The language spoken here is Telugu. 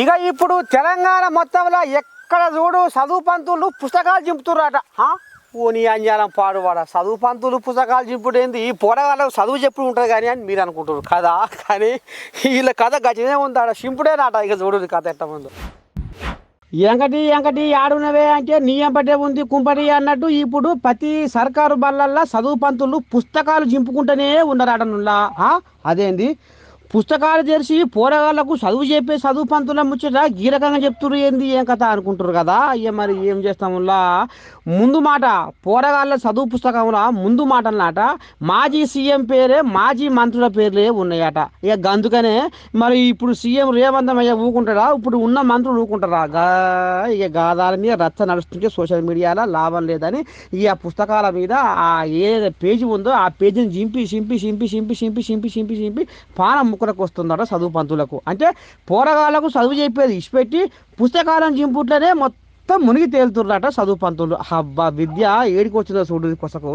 ఇక ఇప్పుడు తెలంగాణ మొత్తంలో ఎక్కడ చూడు చదువు పంతులు పుస్తకాలు చింపుతున్నారట ఓని ఓ నీ అంజాలం పాడువాడ? చదువు పంతులు పుస్తకాలు చింపుడు ఏంది? ఈ పోరగాళ్ళకు చదువు చెప్పుడు ఉంటుంది కానీ అని మీరు అనుకుంటారు కదా? కానీ వీళ్ళ కథ గజనే ఉందాడ? చింపుడేనాట ఇక చూడు కథ ఎట్ట ముందు ఎంకటి ఎంకటి ఆడునవే అంటే నీ ఉంది కుంపటి అన్నట్టు ఇప్పుడు ప్రతి సర్కారు బళ్ళల్లో చదువు పంతులు పుస్తకాలు చింపుకుంటూనే ఉన్నారట నుల్లా. అదేంది? పుస్తకాలు తెరిచి పోరగాళ్ళకు చదువు చెప్పే చదువు పంతుల ముచ్చట ఈ రకంగా చెప్తున్నారు ఏంది ఏం కథ అనుకుంటారు కదా? ఇక మరి ఏం చేస్తాములా ముందు మాట పోరగాళ్ళ చదువు పుస్తకంలో ముందు మాట అన్నట మాజీ సీఎం పేరే మాజీ మంత్రుల పేర్లే ఉన్నాయట. ఇక అందుకనే మరి ఇప్పుడు సీఎం రేవంతం అయ్యా ఊకుంటారా ఇప్పుడు ఉన్న మంత్రులు ఊకుంటారా? గా ఇక గాదాల మీద రచ్చ నడుస్తుంటే సోషల్ మీడియాలో లాభం లేదని ఈ ఆ పుస్తకాల మీద ఆ ఏ పేజీ ఉందో ఆ పేజీని చింపి చింపి చింపి చింపి చింపి చింపి చింపి చింపి పానం ముక్కలకు వస్తుందట చదువు పంతులకు. అంటే పోరగాళ్ళకు చదువు చెప్పేది ఇచ్చిపెట్టి పుస్తకాలను చింపుట్లనే మొత్తం మునిగి తేలుతుర్రట చదువు పంతులు. హబ్బా విద్య ఏడికి వచ్చిందో చూడు కొసకు.